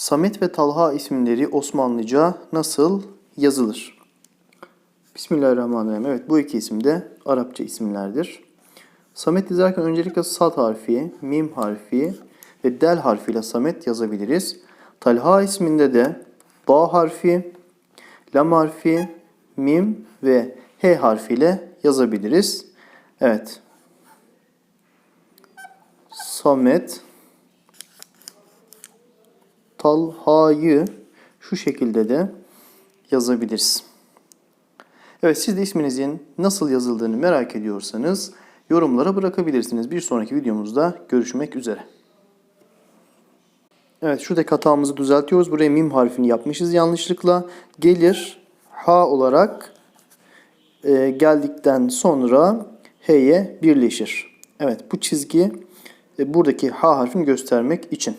Samet ve Talha isimleri Osmanlıca nasıl yazılır? Bismillahirrahmanirrahim. Evet bu iki isim de Arapça isimlerdir. Samet yazarken öncelikle sad harfi, mim harfi ve del harfiyle Samet yazabiliriz. Talha isminde de ba harfi, lam harfi, mim ve h harfiyle yazabiliriz. Evet. Samet Talha'yı şu şekilde de yazabiliriz. Evet siz de isminizin nasıl yazıldığını merak ediyorsanız yorumlara bırakabilirsiniz. Bir sonraki videomuzda görüşmek üzere. Evet şuradaki hatamızı düzeltiyoruz. Buraya mim harfini yapmışız yanlışlıkla. Gelir ha olarak e, geldikten sonra h'ye birleşir. Evet bu çizgi e, buradaki h harfini göstermek için.